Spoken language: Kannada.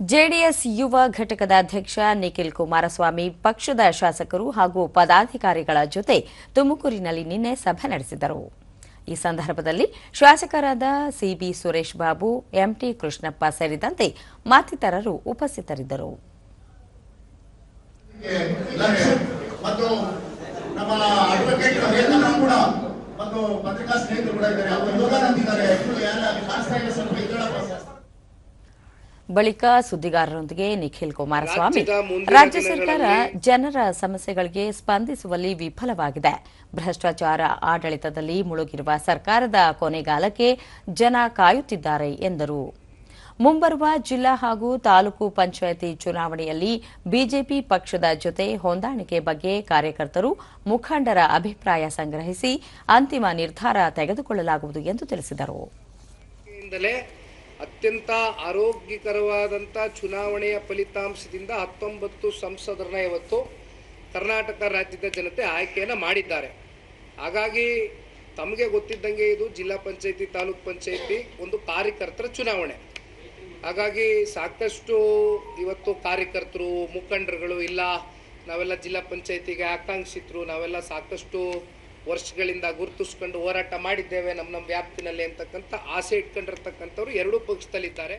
ಜೆಡಿಎಸ್ ಯುವ ಘಟಕದ ಅಧ್ಯಕ್ಷ ನಿಖಿಲ್ ಕುಮಾರಸ್ವಾಮಿ ಪಕ್ಷದ ಶಾಸಕರು ಹಾಗೂ ಪದಾಧಿಕಾರಿಗಳ ಜೊತೆ ತುಮಕೂರಿನಲ್ಲಿ ನಿನ್ನೆ ಸಭೆ ನಡೆಸಿದರು. ಈ ಸಂದರ್ಭದಲ್ಲಿ ಶಾಸಕರಾದ C B Suresh Babu, M T Krishnappa ಸೇರಿದಂತೆ ಮತ್ತಿತರರು ಉಪಸ್ಥಿತರಿದ್ದರು. ಬಳಿಕ ಸುದ್ದಿಗಾರರೊಂದಿಗೆ ನಿಖಿಲ್ ಕುಮಾರಸ್ವಾಮಿ. ರಾಜ್ಯ ಸರ್ಕಾರ ಜನರ ಸಮಸ್ಯೆಗಳಿಗೆ ಸ್ಪಂದಿಸುವಲ್ಲಿ ವಿಫಲವಾಗಿದೆ. ಭ್ರಷ್ಟಾಚಾರ ಆಡಳಿತದಲ್ಲಿ ಮುಳುಗಿರುವ ಸರ್ಕಾರದ ಕೊನೆಗಾಲಕ್ಕೆ ಜನ ಕಾಯುತ್ತಿದ್ದಾರೆ ಎಂದರು. ಮುಂಬರುವ ಜಿಲ್ಲಾ ಹಾಗೂ ತಾಲೂಕು ಪಂಚಾಯಿತಿ ಚುನಾವಣೆಯಲ್ಲಿ ಬಿಜೆಪಿ ಪಕ್ಷದ ಜೊತೆ ಹೊಂದಾಣಿಕೆ ಬಗ್ಗೆ ಕಾರ್ಯಕರ್ತರು ಮುಖಂಡರ ಅಭಿಪ್ರಾಯ ಸಂಗ್ರಹಿಸಿ ಅಂತಿಮ ನಿರ್ಧಾರ ತೆಗೆದುಕೊಳ್ಳಲಾಗುವುದು ಎಂದು ತಿಳಿಸಿದರು. ಅತ್ಯಂತ ಆರೋಗ್ಯಕರವಾದಂಥ ಚುನಾವಣೆಯ ಫಲಿತಾಂಶದಿಂದ ಹತ್ತೊಂಬತ್ತು ಸಂಸದರನ್ನ ಇವತ್ತು ಕರ್ನಾಟಕ ರಾಜ್ಯದ ಜನತೆ ಆಯ್ಕೆಯನ್ನು ಮಾಡಿದ್ದಾರೆ. ಹಾಗಾಗಿ ತಮಗೆ ಗೊತ್ತಿದ್ದಂಗೆ ಇದು ಜಿಲ್ಲಾ ಪಂಚಾಯತಿ, ತಾಲೂಕ್ ಪಂಚಾಯತಿ ಒಂದು ಕಾರ್ಯಕರ್ತರ ಚುನಾವಣೆ. ಹಾಗಾಗಿ ಸಾಕಷ್ಟು ಇವತ್ತು ಕಾರ್ಯಕರ್ತರು, ಮುಖಂಡರುಗಳು ಇಲ್ಲ. ನಾವೆಲ್ಲ ಜಿಲ್ಲಾ ಪಂಚಾಯತಿಗೆ ಆಕಾಂಕ್ಷಿತರು. ನಾವೆಲ್ಲ ಸಾಕಷ್ಟು ವರ್ಷಗಳಿಂದ ಗುರುತಿಸ್ಕೊಂಡು ಹೋರಾಟ ಮಾಡಿದ್ದೇವೆ ನಮ್ಮ ನಮ್ಮ ವ್ಯಾಪ್ತಿನಲ್ಲಿ ಅಂತಕ್ಕಂಥ ಆಸೆ ಇಟ್ಕೊಂಡಿರ್ತಕ್ಕಂಥವ್ರು ಎರಡೂ ಪಕ್ಷದಲ್ಲಿದ್ದಾರೆ.